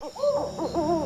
Oh, oh, oh, oh.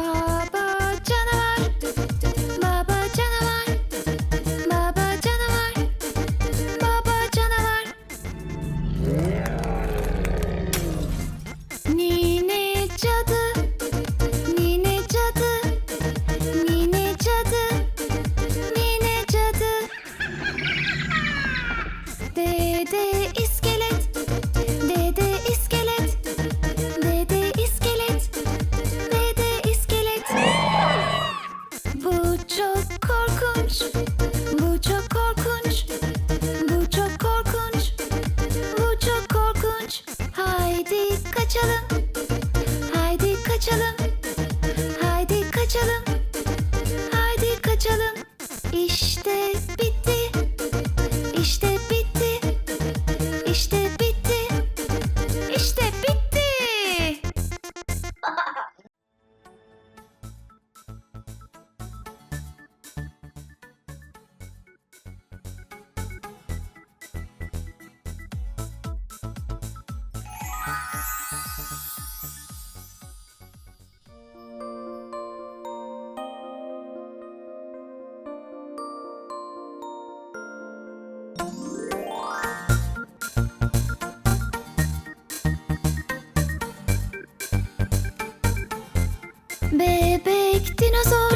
Baba canavar Baba canavar Baba canavar Baba canavar. Nine cadı Nine cadı Nine cadı Dede Açalım Bebek dinozor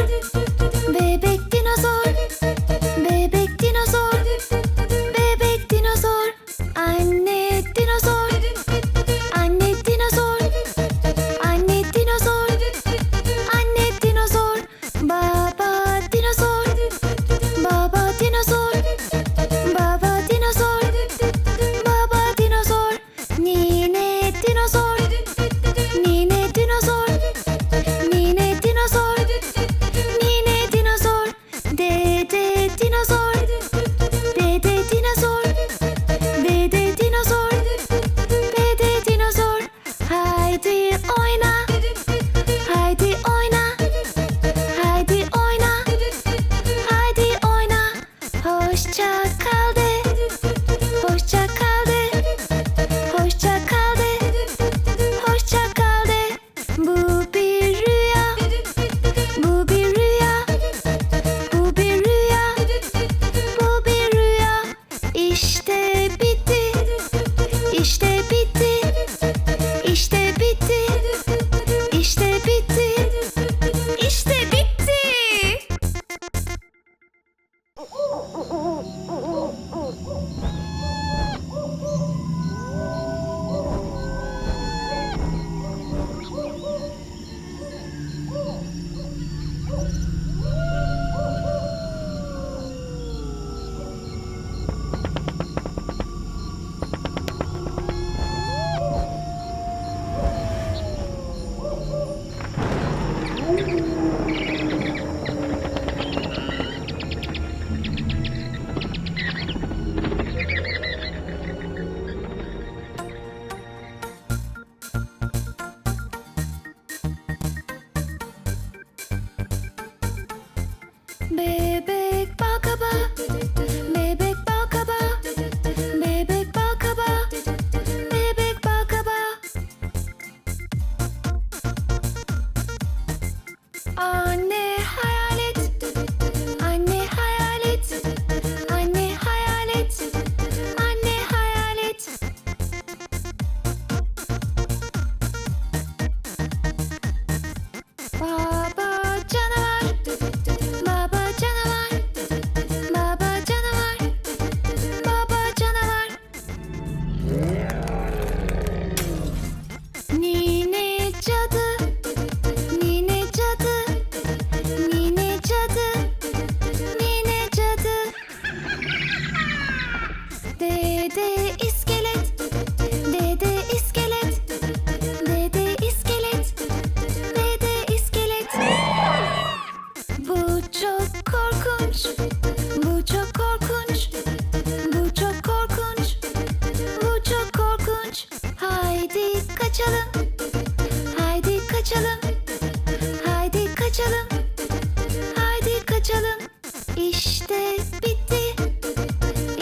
İşte bitti.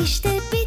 İşte bitti.